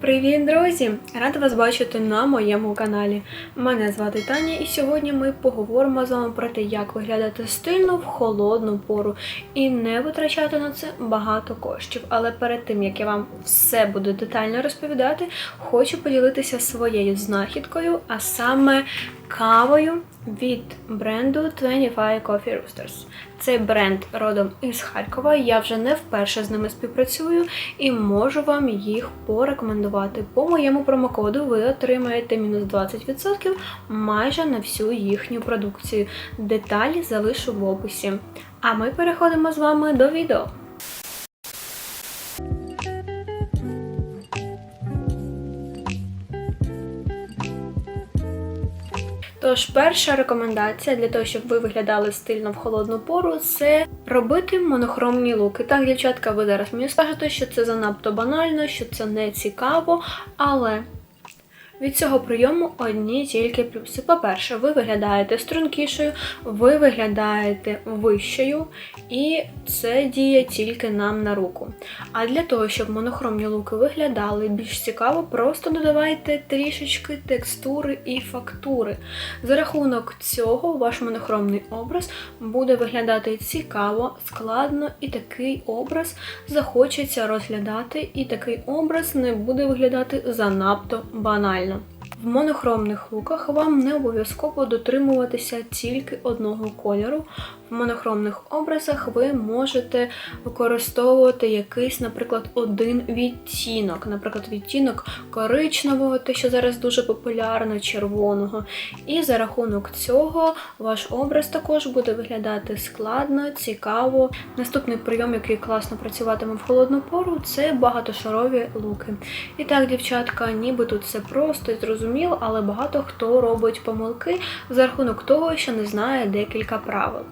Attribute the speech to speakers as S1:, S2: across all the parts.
S1: Привіт, друзі! Рада вас бачити на моєму каналі. Мене звати Таня, і сьогодні ми поговоримо з вами про те, як виглядати стильно в холодну пору і не витрачати на це багато коштів. Але перед тим як я вам все буду детально розповідати, хочу поділитися своєю знахідкою, а саме кавою від бренду 25 Coffee Roasters. Цей бренд родом із Харкова. Я вже не вперше з ними співпрацюю і можу вам їх порекомендувати. По моєму промокоду ви отримаєте мінус 20% майже на всю їхню продукцію. Деталі залишу в описі. А ми переходимо з вами до відео. Тож, перша рекомендація для того, щоб ви виглядали стильно в холодну пору, це робити монохромні луки. Так, дівчатка, ви зараз мені скажете, що це занадто банально, що це не цікаво, але від цього прийому одні тільки плюси. По-перше, ви виглядаєте стрункішою, ви виглядаєте вищою, і це діє тільки нам на руку. А для того, щоб монохромні луки виглядали більш цікаво, просто додавайте трішечки текстури і фактури. За рахунок цього ваш монохромний образ буде виглядати цікаво, складно, і такий образ захочеться розглядати, і такий образ не буде виглядати занадто банально. В монохромних луках вам не обов'язково дотримуватися тільки одного кольору. В монохромних образах ви можете використовувати якийсь, наприклад, один відтінок, наприклад, відтінок коричневого, те, що зараз дуже популярно, червоного. І за рахунок цього ваш образ також буде виглядати складно, цікаво. Наступний прийом, який класно працюватиме в холодну пору, це багатошарові луки. І так, дівчатка, ніби тут все просто і зрозуміло, але багато хто робить помилки за рахунок того, що не знає декілька правил.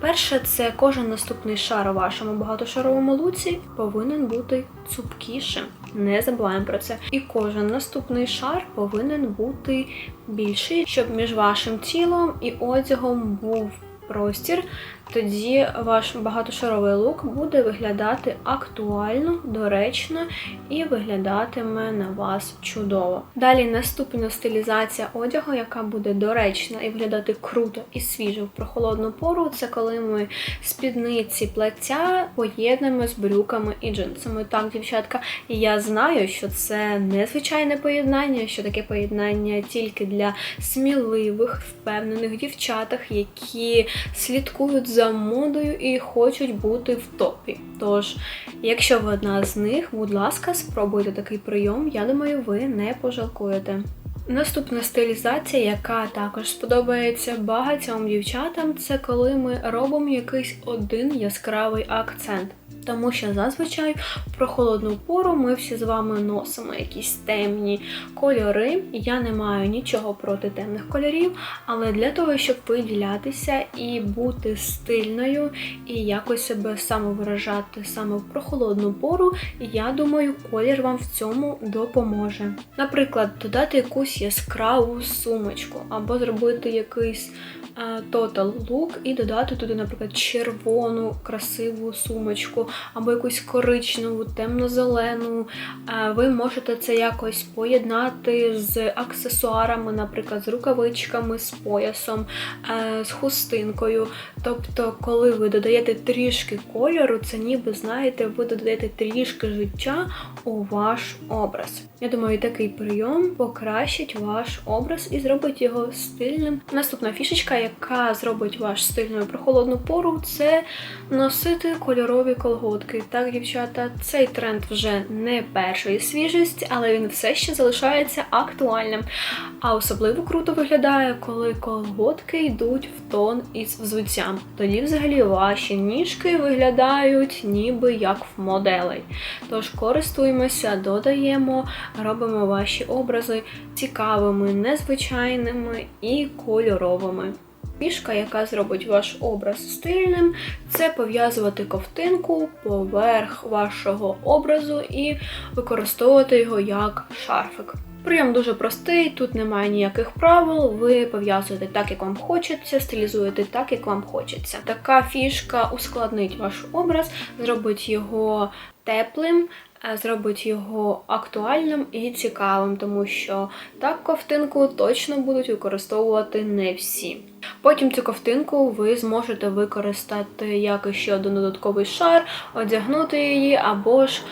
S1: Перше, це кожен наступний шар у вашому багатошаровому луці повинен бути цупкішим. Не забуваємо про це. І кожен наступний шар повинен бути більший, щоб між вашим тілом і одягом був простір. Тоді ваш багатошаровий лук буде виглядати актуально, доречно і виглядатиме на вас чудово. Далі наступна стилізація одягу, яка буде доречна і виглядати круто і свіжо в прохолодну пору, це коли ми спідниці плаття поєднуємо з брюками і джинсами. Так, дівчатка, я знаю, що це незвичайне поєднання, що таке поєднання тільки для сміливих, впевнених дівчатах, які слідкують за модою і хочуть бути в топі. Тож, якщо ви одна з них, будь ласка, спробуйте такий прийом. Я думаю, ви не пожалкуєте. Наступна стилізація, яка також сподобається багатьом дівчатам, це коли ми робимо якийсь один яскравий акцент. Тому що зазвичай в прохолодну пору ми всі з вами носимо якісь темні кольори. Я не маю нічого проти темних кольорів, але для того, щоб виділятися і бути стильною, і якось себе самовиражати саме в прохолодну пору, я думаю, колір вам в цьому допоможе. Наприклад, додати якусь яскраву сумочку, або зробити якийсь total look і додати туди, наприклад, червону красиву сумочку, або якусь коричневу, темно-зелену. Ви можете це якось поєднати з аксесуарами, наприклад, з рукавичками, з поясом, з хустинкою. Тобто, коли ви додаєте трішки кольору, це ніби знаєте, ви додаєте трішки життя у ваш образ. Я думаю, такий прийом покращить ваш образ і зробить його стильним. Наступна фішечка, яка зробить ваш стильною прохолодну пору, це носити кольорові колготки. Так, дівчата, цей тренд вже не першої свіжості, але він все ще залишається актуальним. А особливо круто виглядає, коли колготки йдуть в тон із взуттям. Тоді взагалі ваші ніжки виглядають ніби як в моделей. Тож користуємося, додаємо, робимо ваші образи цікавими, незвичайними і кольоровими. Фішка, яка зробить ваш образ стильним, це пов'язувати ковтинку поверх вашого образу і використовувати його як шарфик. Прийом дуже простий, тут немає ніяких правил. Ви пов'язуєте так, як вам хочеться, стилізуєте так, як вам хочеться. Така фішка ускладнить ваш образ, зробить його теплим, зробить його актуальним і цікавим, тому що так ковтинку точно будуть використовувати не всі. Потім цю ковтинку ви зможете використати як ще один додатковий шар, одягнути її або ж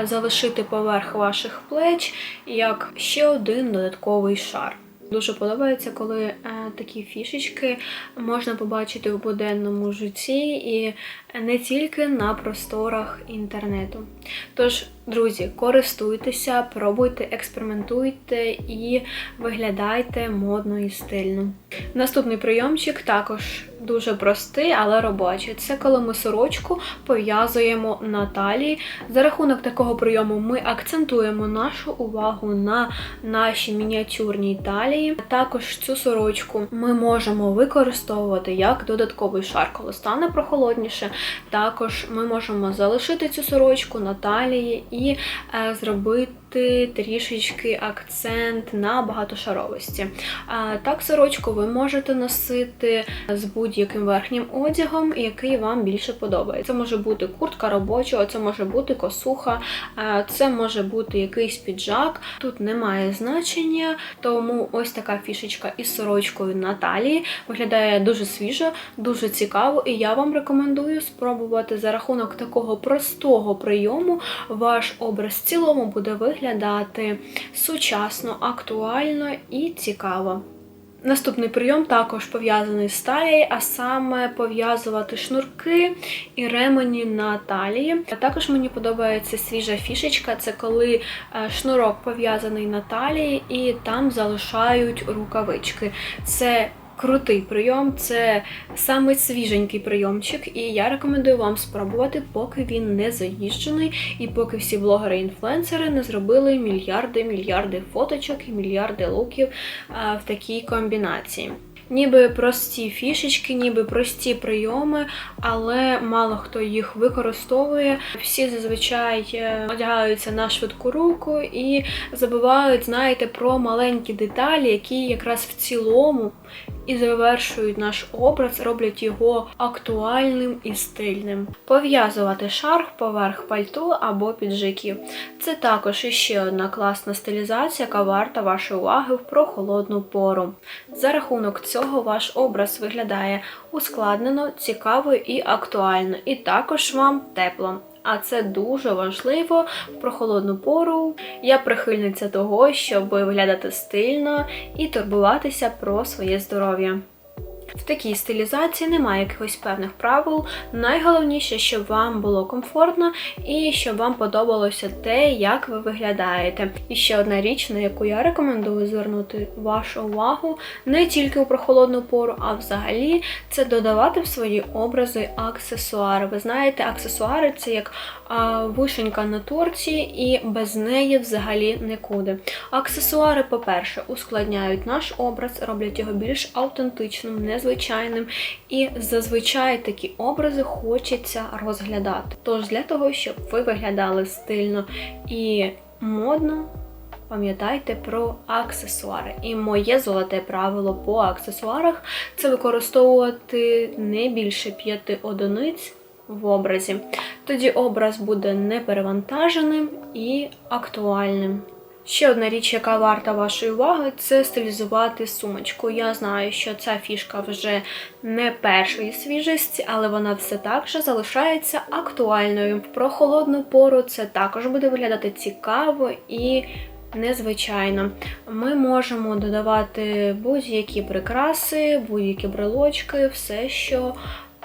S1: е, залишити поверх ваших плеч як ще один додатковий шар. Дуже подобається, коли е, такі фішечки можна побачити в буденному житті і не тільки на просторах інтернету. Тож, друзі, користуйтеся, пробуйте, експериментуйте і виглядайте модно і стильно. Наступний прийомчик також дуже простий, але робочий. Це коли ми сорочку пов'язуємо на талії. За рахунок такого прийому ми акцентуємо нашу увагу на нашій мініатюрній талії. Також цю сорочку ми можемо використовувати як додатковий шар, коли стане прохолодніше. Також ми можемо залишити цю сорочку на талії і е, зробити трішечки акцент на багатошаровості. Так, сорочку ви можете носити з будь-яким верхнім одягом, який вам більше подобається. Це може бути куртка робоча, це може бути косуха, це може бути якийсь піджак. Тут немає значення, тому ось така фішечка із сорочкою на талії виглядає дуже свіжо, дуже цікаво, і я вам рекомендую спробувати за рахунок такого простого прийому ваш образ в цілому буде виглядати сучасно, актуально і цікаво. Наступний прийом також пов'язаний з талією, а саме пов'язувати шнурки і ремені на талії. А також мені подобається свіжа фішечка це коли е, шнурок пов'язаний на талії і там залишають рукавички. Це крутий прийом, це саме свіженький прийомчик, і я рекомендую вам спробувати, поки він не заїжджений, і поки всі блогери-інфлюенсери не зробили мільярди мільярди фоточок і мільярди луків в такій комбінації. Ніби прості фішечки, ніби прості прийоми, але мало хто їх використовує. Всі зазвичай е, одягаються на швидку руку і забувають, знаєте, про маленькі деталі, які якраз в цілому і завершують наш образ, роблять його актуальним і стильним. Пов'язувати шарф поверх пальто або піджиків. Це також іще одна класна стилізація, яка варта вашої уваги в прохолодну пору. За рахунок цього ваш образ виглядає ускладнено, цікаво і актуально, і також вам тепло. А це дуже важливо в прохолодну пору. Я прихильниця того, щоб виглядати стильно і турбуватися про своє здоров'я. В такій стилізації немає якихось певних правил. Найголовніше, щоб вам було комфортно і щоб вам подобалося те, як ви виглядаєте. І ще одна річ, на яку я рекомендую звернути вашу увагу не тільки у прохолодну пору, а взагалі це додавати в свої образи аксесуари. Ви знаєте, аксесуари це як а, вишенька на торті, і без неї взагалі нікуди. Аксесуари, по-перше, ускладняють наш образ, роблять його більш автентичним, незвичайним. І зазвичай такі образи хочеться розглядати. Тож для того, щоб ви виглядали стильно і модно. Пам'ятайте про аксесуари. І моє золоте правило по аксесуарах це використовувати не більше п'яти одиниць в образі. Тоді образ буде неперевантаженим і актуальним. Ще одна річ, яка варта вашої уваги, це стилізувати сумочку. Я знаю, що ця фішка вже не першої свіжості, але вона все так же залишається актуальною. В прохолодну пору це також буде виглядати цікаво і незвичайно. Ми можемо додавати будь-які прикраси, будь-які брелочки, все, що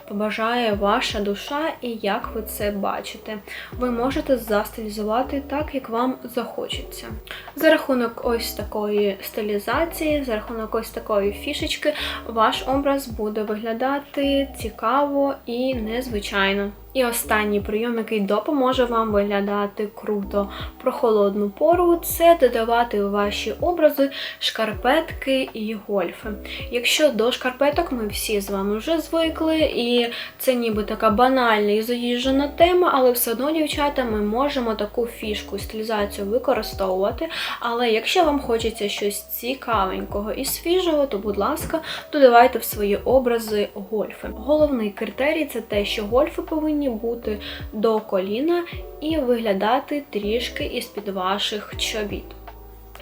S1: побажає ваша душа і як ви це бачите. Ви можете застилізувати так, як вам захочеться. За рахунок ось такої стилізації, за рахунок ось такої фішечки, ваш образ буде виглядати цікаво і незвичайно. І останній прийом, який допоможе вам виглядати круто про холодну пору, це додавати у ваші образи шкарпетки і гольфи. Якщо до шкарпеток ми всі з вами вже звикли, і це ніби така банальна і заїжджена тема, але все одно, дівчата, ми можемо таку фішку, стилізацію використовувати. Але якщо вам хочеться щось цікавенького і свіжого, то, будь ласка, додавайте в свої образи гольфи. Головний критерій це те, що гольфи повинні повинні бути до коліна і виглядати трішки із-під ваших чобіт.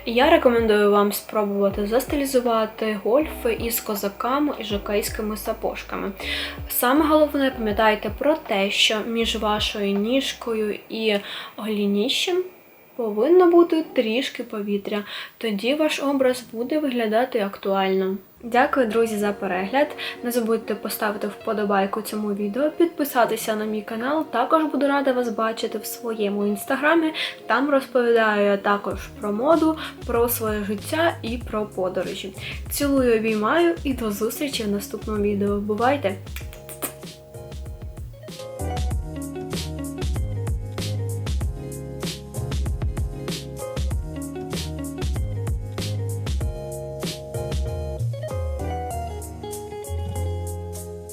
S1: Я рекомендую вам спробувати застилізувати гольфи із козаками і жокейськими сапожками. Саме головне, пам'ятайте про те, що між вашою ніжкою і голініщем повинно бути трішки повітря. Тоді ваш образ буде виглядати актуально. Дякую, друзі, за перегляд. Не забудьте поставити вподобайку цьому відео, підписатися на мій канал. Також буду рада вас бачити в своєму інстаграмі. Там розповідаю я також про моду, про своє життя і про подорожі. Цілую, обіймаю і до зустрічі в наступному відео. Бувайте!